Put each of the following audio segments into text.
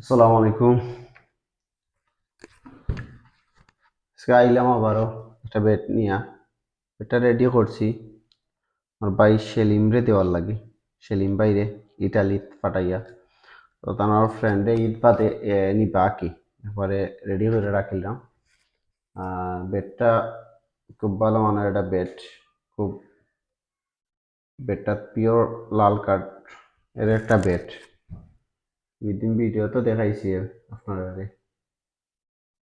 আসসালামু আলাইকুম। আইলাম আবারও একটা বেড নিয়া। এটা রেডি করছি। আমার ভাই সেলিম রে দেওয়ার লাগে। সেলিম বাইরে ইটালি পাঠাইয়া। তো তার ফ্রেন্ডে ঈদ এ, নিবা কি এরপরে রেডি করে রাখিলাম। বেডটা খুব ভালো মানের একটা বেড খুব বেডটা পিওর লাল কাঠ এর একটা বেড উইদিন ভিডিও তো দেখাইছি আপনারা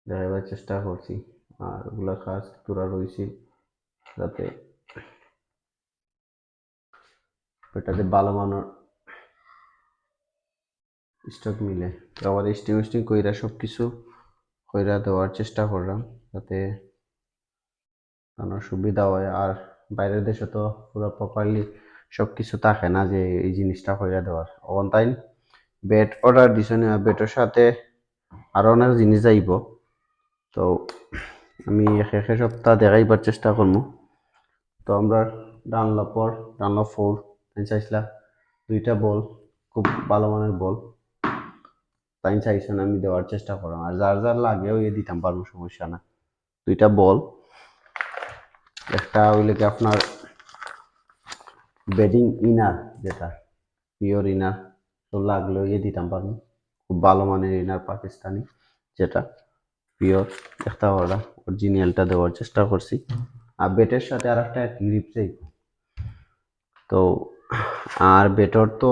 দেখাইবার চেষ্টা করছি। আর ওগুলা কাজ তোরা রয়েছে যাতে এটাতে ভালো মানের স্টক মিলে। আবার স্টিং স্টিং কইরা সব কিছু কইরা দেওয়ার চেষ্টা করলাম যাতে আমার সুবিধা হয়। আর বাইরের দেশে তো পুরো প্রপারলি সব কিছু থাকে না যে এই জিনিসটা কইরা দেওয়ার। অন বেড অর্ডার দিছে না বেডের সাথে আরও অনেক জিনিস যাইব তো আমি এক সপ্তাহ দেখাইবার চেষ্টা করব তো আমরা ডানলপর ডানলপ ফোর চাইছিলাম দুইটা বল খুব ভালো মানের বল তাই চাইছেন আমি দেওয়ার চেষ্টা করলাম। আর যার যার লাগে ওই দিতাম, পারব, সমস্যা না দুইটা বল একটা হইলে কি আপনার বেডিং ইনার যেটা পিওর ইনার তো লাগলে ওই দিতাম পারব খুব ভালো মানের ইনার পাকিস্তানি, যেটা পিওর একটা ওরা অরিজিনালটা দেওয়ার চেষ্টা করছি। আর বেটের সাথে আর একটা গ্রিপ চাই। তো আর বেটর তো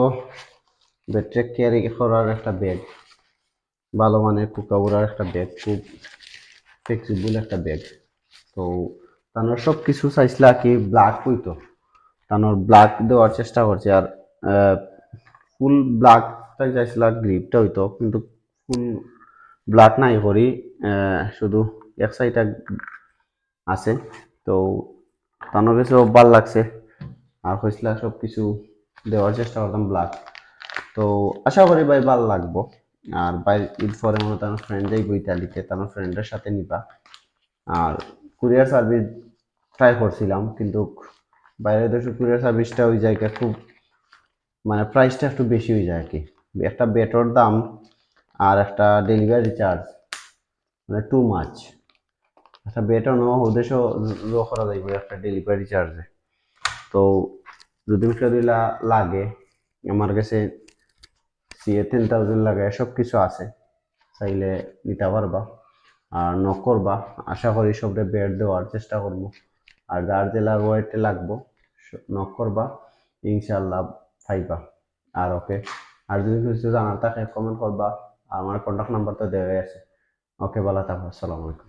বেটরে ক্যারি করার একটা ব্যাগ ভালো মানের কুকাবুরার একটা ব্যাগ খুব ফ্লেক্সিবল একটা ব্যাগ তো তানোর সব কিছু চাইছিল কি ব্ল্যাক হইতো, তানোর ব্ল্যাক দেওয়ার চেষ্টা করছে। আর ফুল ব্ল্যাকটাই চাইছিল গ্রিপটা হইতো, কিন্তু ফুল ব্ল্যাক নাই করি শুধু এক সাইডটা আছে। তো তানোর কাছে ভালো লাগছে। আর হয়েছিল সব কিছু দেওয়ার চেষ্টা করতাম ব্লাক তো আশা করি ভাই ভালো লাগবো। আর ভাই, ঈদ পরে মনে তার ফ্রেন্ড যাইব ইতালিতে তার ফ্রেন্ডের সাথে নিবা। আর কুরিয়ার সার্ভিস ট্রাই করছিলাম, কিন্তু বাইরের দেশে কুরিয়ার সার্ভিসটা ওই জায়গায় খুব মানে প্রাইসটা একটু বেশি হয়ে যায় আর কি। একটা বেটর দাম আর একটা ডেলিভারি চার্জ মানে টু মাছ একটা বেটর নেওয়া ওদেশও র করা যাইব একটা ডেলিভারি চার্জে তো যদি সেগুলা লাগে, আমার কাছে সিএ টেন থাউজেন্ড লাগে সব কিছু আছে। চাইলে নিতে পারবা আর নক করবা। আশা করি সবটা বেড দেওয়ার চেষ্টা করব। আর যার জেলা ওয়েটে লাগবো। নক করবা। ইনশাল্লাহ পাইবা। আর ওকে আর যদি কিছু জানার থাকে কমেন্ট করবা আমার কন্ট্যাক্ট নাম্বার তো দেওয়াই আছে। ওকে বলা থাকো আসসালামু আলাইকুম